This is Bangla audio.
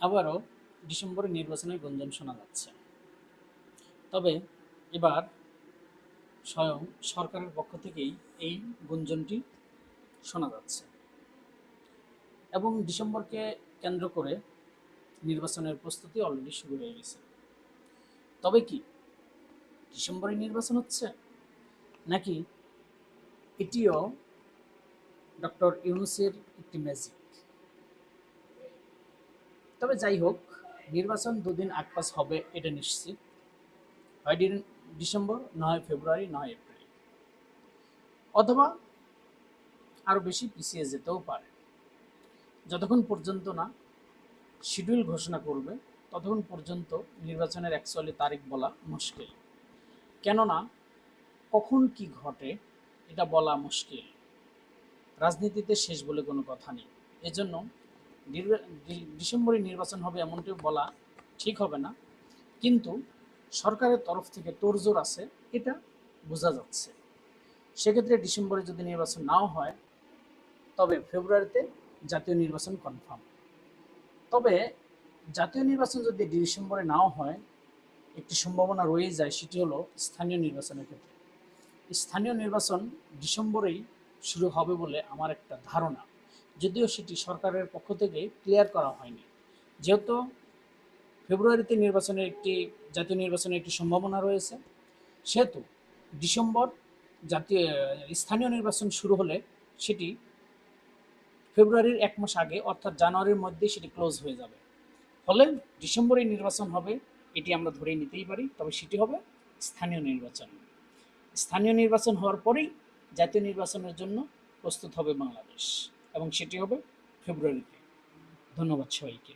আবারও ডিসেম্বরে নির্বাচনের গুঞ্জন শোনা যাচ্ছে। তবে এবার স্বয়ং সরকারের পক্ষ থেকেই এই গুঞ্জনটি শোনা যাচ্ছে এবং ডিসেম্বরকে কেন্দ্র করে নির্বাচনের প্রস্তুতি অলরেডি শুরু হয়ে গেছে। তবে কি ডিসেম্বরে নির্বাচন হচ্ছে? নাকি এটিও ডক্টর ইউনুসের একটি ম্যাজিক তবে যাই হোক, নির্বাচন দুদিন আগপাস হবে, এটা নিশ্চিত। হয় ডিসেম্বর, নয় ফেব্রুয়ারি, নয় এপ্রিল। অথবা আরও বেশি পিছিয়ে যেতেও পারে। যতক্ষণ পর্যন্ত না শিডিউল ঘোষণা করবে, ততক্ষণ পর্যন্ত নির্বাচনের অ্যাকচুয়ালি তারিখ বলা মুশকিল। কেননা, কখন কি ঘটে, এটা বলা মুশকিল। রাজনীতিতে শেষ বলে কোনো কথা নেই। এজন্য ডিসেম্বরে নির্বাচন হবে এমনটি বলা ঠিক হবে না। কিন্তু সরকারের তরফ থেকে তোড়জোড় আছে, এটা বোঝা যাচ্ছে। সেক্ষেত্রে ডিসেম্বরে যদি নির্বাচন নাও হয়, তবে ফেব্রুয়ারিতে জাতীয় নির্বাচন কনফার্ম। তবে জাতীয় নির্বাচন যদি ডিসেম্বরে নাও হয়, একটি সম্ভাবনা রয়ে যায়, সেটি হলো স্থানীয় নির্বাচনের ক্ষেত্রে। স্থানীয় নির্বাচন ডিসেম্বরেই শুরু হবে বলে আমার একটা ধারণা। যদিও সেটি সরকারের পক্ষ থেকে ক্লিয়ার করা হয়নি। যেহেতু ফেব্রুয়ারিতে নির্বাচনের একটি, জাতীয় নির্বাচনের একটি সম্ভাবনা রয়েছে, সেহেতু ডিসেম্বর জাতীয়, স্থানীয় নির্বাচন শুরু হলে সেটি ফেব্রুয়ারির এক মাস আগে, অর্থাৎ জানুয়ারির মধ্যে সেটি ক্লোজ হয়ে যাবে। ফলে ডিসেম্বরে নির্বাচন হবে, এটি আমরা ধরেই নিতেই পারি, তবে সেটি হবে স্থানীয় নির্বাচন। স্থানীয় নির্বাচন হওয়ার পরেই জাতীয় নির্বাচনের জন্য প্রস্তুত হবে বাংলাদেশ। এবং সেটি হবে ফেব্রুয়ারিতে। ধন্যবাদ সবাইকে।